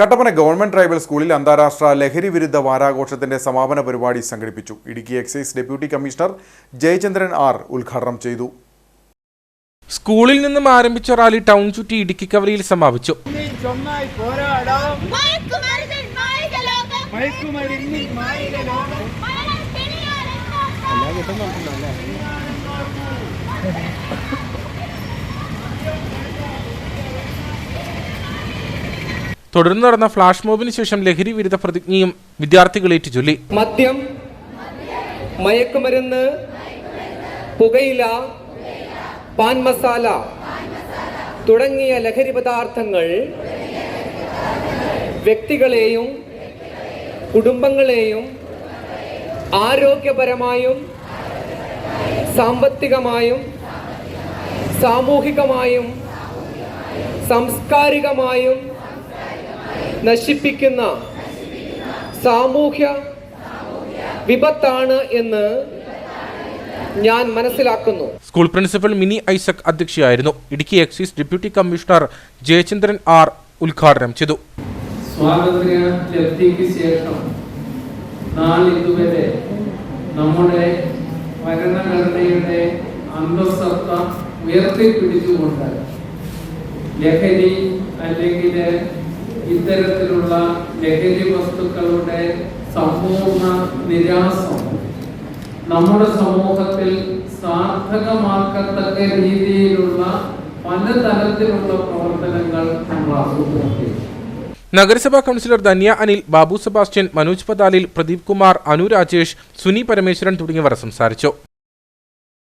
Kattappana government tribal സ്കൂളിൽ അന്താരാഷ്ട്ര ലഹരി വിരുദ്ധ വാരാഘോഷത്തിന്റെ സമാപന പരിപാടി സംഘടിപ്പിച്ചു. Idukki excise deputy commissioner Jayachandran R ഉദ്ഘാടനം ചെയ്തു. സ്കൂളിൽ നിന്നും ആരംഭിച്ച റാലി ടൗൺ ചുറ്റി ഇടുക്കി കവലയിൽ സമാപിച്ചു. ചൊന്നായി തുടർന്ന് നടന്ന ഫ്ലാഷ് മോബിന് ശേഷം ലഹരി വിരുദ്ധ പ്രതിജ്ഞയും വിദ്യാർത്ഥികളേറ്റ് ചൊല്ലി മദ്യം മയക്കുമരുന്ന് പുകയില പാൻ മസാല തുടങ്ങിയ ലഹരി പദാർത്ഥങ്ങൾ വ്യക്തികളെയും കുടുംബങ്ങളെയും ആരോഗ്യപരമായും സാമ്പത്തികമായും സാമൂഹികമായും സാംസ്കാരികമായും നശിപ്പിക്കുന്ന സാമൂഹ്യ വിപത്താണ് എന്ന് ഞാൻ മനസ്സിലാക്കുന്നു. School principal Mini Isaac അധ്യക്ഷയായിരുന്നു. Idukki excise deputy commissioner Jayachandran R ഉദ്ഘാടനം ചെയ്തു. സ്വാതന്ത്ര്യ ലബ്ധിക്ക് ശേഷം നാളിതുവരെ നമ്മുടെ ഭരണഘടനയുടെ അന്തസ്സത്ത ഉയർത്തിപ്പിടിച്ചുകൊണ്ട് ലഹരി അല്ലെങ്കിൽ ഇത്തരത്തിലുള്ള ലഹരി വസ്തുക്കളുടെ സമ്പൂർണ നിരാസം നമ്മുടെ സമൂഹത്തിൽ സാർത്ഥകമാക്കത്തക്ക രീതിയിലുള്ള പലതരത്തിലുള്ള പ്രവർത്തനങ്ങൾ നമ്മൾ ആസൂത്രണം നഗരസഭാ കൗൺസിലർ ധന്യ അനിൽ ബാബു സെബാസ്റ്റ്യൻ മനോജ് പതാലിൽ പ്രദീപ് കുമാർ അനു രാജേഷ് സുനി പരമേശ്വരൻ തുടങ്ങിയവർ സംസാരിച്ചു.